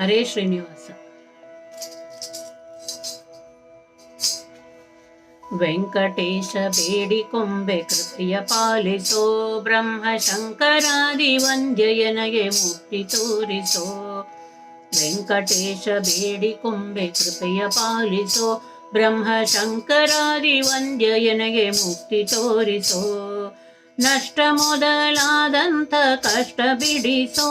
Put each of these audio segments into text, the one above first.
ಹರೇ ಶ್ರೀನಿವಾಸ ವೆಂಕಟೇಶ ಬೇಡಿಕೊಂಬೆ ಕೃಪೆಯ ಪಾಲಿಸೋ ಬ್ರಹ್ಮ ಶಂಕರಾದಿ ವಂದ್ಯಯನಗೆ ಮುಕ್ತಿ ತೋರಿಸೋ ವೆಂಕಟೇಶ ಬೇಡಿಕೊಂಬೆ ಕೃಪೆಯ ಪಾಲಿಸೋ ಬ್ರಹ್ಮ ಶಂಕರಾದಿ ವಂದ್ಯಯನಗೆ ಮುಕ್ತಿ ತೋರಿಸೋ ನಷ್ಟ ಮೊದಲಾದಂಥ ಕಷ್ಟ ಬಿಡಿಸೋ,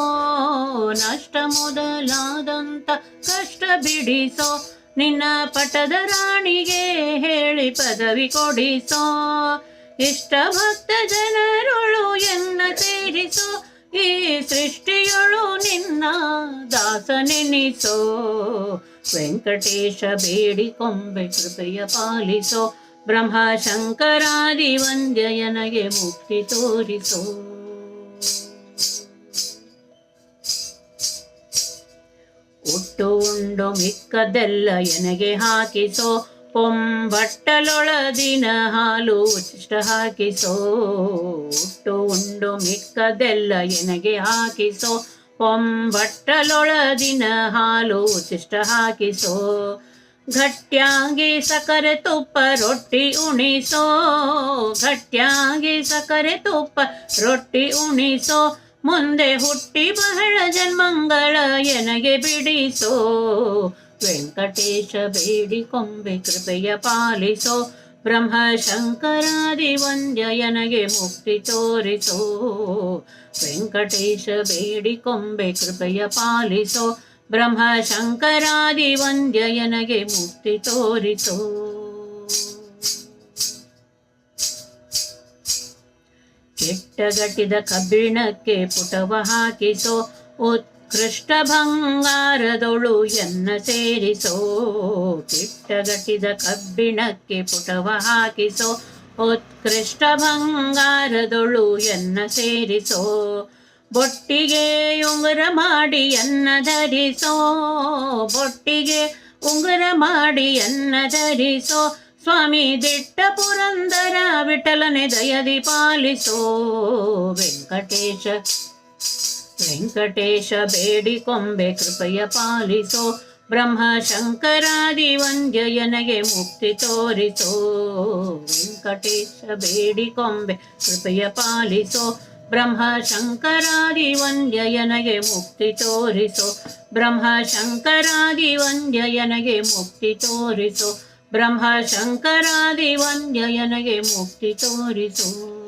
ನಷ್ಟ ಮೊದಲಾದಂಥ ಕಷ್ಟ ಬಿಡಿಸೋ, ನಿನ್ನ ಪಟದ ರಾಣಿಗೆ ಹೇಳಿ ಪದವಿ ಕೊಡಿಸೋ, ಇಷ್ಟ ಭಕ್ತ ಜನರುಳು ಎನ್ನ ಸೇರಿಸೋ, ಈ ಸೃಷ್ಟಿಯೊಳು ನಿನ್ನ ದಾಸನೆನಿಸೋ, ವೆಂಕಟೇಶ ಬೇಡಿಕೊಂಬೆ ಕೃಪೆಯ ಪಾಲಿಸೋ ಬ್ರಹ್ಮ ಶಂಕರಾದಿ ವಂದ್ಯಯನಗೆ ಮುಕ್ತಿ ತೋರಿಸೋ. ಉಟ್ಟು ಉಂಡು ಮಿಕ್ಕದೆಲ್ಲ ಎನಗೆ ಹಾಕಿಸೋ. ಪೊಂಬಟ್ಟಲೊಳದಿನ ಹಾಲು ಉಚಿಷ್ಟ ಹಾಕಿಸೋ. ಉಟ್ಟು ಉಂಡು ಮಿಕ್ಕದೆಲ್ಲ ಎನಗೆ ಹಾಕಿಸೋ. ಪೊಂಬಟ್ಟಲೊಳದಿನ ಹಾಲು ಉಚಿಷ್ಟ ಹಾಕಿಸೋ. ಗಟ್ಯಾಗಿ ಸಕರೆ ತುಪ್ಪ ರೊಟ್ಟಿ ಉಣಿಸೋ. ಘಟ್ಯಾಂಗಿ ಸಕರೆ ತುಪ್ಪ ರೊಟ್ಟಿ ಉಣಿಸೋ. ಮುಂದೆ ಹುಟ್ಟಿ ಬಹಳ ಜನ್ಮಂಗಳ ಎನಗೆ ಬಿಡಿಸೋ. ವೆಂಕಟೇಶ ಬೇಡಿ ಕೊಂಬೆ ಕೃಪೆಯ ಪಾಲಿಸೋ. ಬ್ರಹ್ಮ ಶಂಕರಾದಿ ವಂದ್ಯ ಎನಗೆ ಮುಕ್ತಿ ತೋರಿಸೋ. ವೆಂಕಟೇಶ ಬೇಡಿ ಕೊಂಬೆ ಕೃಪೆಯ ಪಾಲಿಸೋ. ಬ್ರಹ್ಮ ಶಂಕರಾದಿ ವಂದ್ಯ ಎನಗೆ ಮುಕ್ತಿ ತೋರಿಸೋ ಕೆಟ್ಟಗಟ್ಟಿದ ಕಬ್ಬಿಣಕ್ಕೆ ಪುಟವ ಹಾಕಿಸೋ ಉತ್ಕೃಷ್ಟ ಬಂಗಾರದೊಳು ಎನ್ನ ಸೇರಿಸೋ, ಕೆಟ್ಟಗಟ್ಟಿದ ಕಬ್ಬಿಣಕ್ಕೆ ಪುಟವ ಹಾಕಿಸೋ ಉತ್ಕೃಷ್ಟ ಬಂಗಾರದೊಳು ಎನ್ನ ಸೇರಿಸೋ ಬೊಟ್ಟಿಗೆ ಉಂಗುರ ಮಾಡಿ ಅನ್ನ ಧರಿಸೋ ಬೊಟ್ಟಿಗೆ ಉಂಗುರ ಮಾಡಿ ಅನ್ನ ಧರಿಸೋ ಸ್ವಾಮಿ ದಿಟ್ಟ ಪುರಂದರ ವಿಠಲನೆ ದಯದಿ ಪಾಲಿಸೋ, ವೆಂಕಟೇಶ ವೆಂಕಟೇಶ ಬೇಡಿಕೊಂಬೆ ಕೃಪೆಯ ಪಾಲಿಸೋ, ಬ್ರಹ್ಮ ಶಂಕರಾದಿ ವಂದ್ಯಯನಗೆ ಮುಕ್ತಿ ತೋರಿಸೋ, ವೆಂಕಟೇಶ ಬೇಡಿಕೊಂಬೆ ಕೃಪಯ ಪಾಲಿಸೋ ಬ್ರಹ್ಮ ಶಂಕರಾದಿ ವಂದ್ಯಯನಗೆ ಮುಕ್ತಿ ತೋರಿಸೋ. ಬ್ರಹ್ಮ ಶಂಕರಾದಿ ವಂದ್ಯಯನಗೆ ಮುಕ್ತಿ ತೋರಿಸೋ. ಬ್ರಹ್ಮ ಶಂಕರಾದಿ ವಂದ್ಯಯನಗೆ ಮುಕ್ತಿ ತೋರಿಸೋ.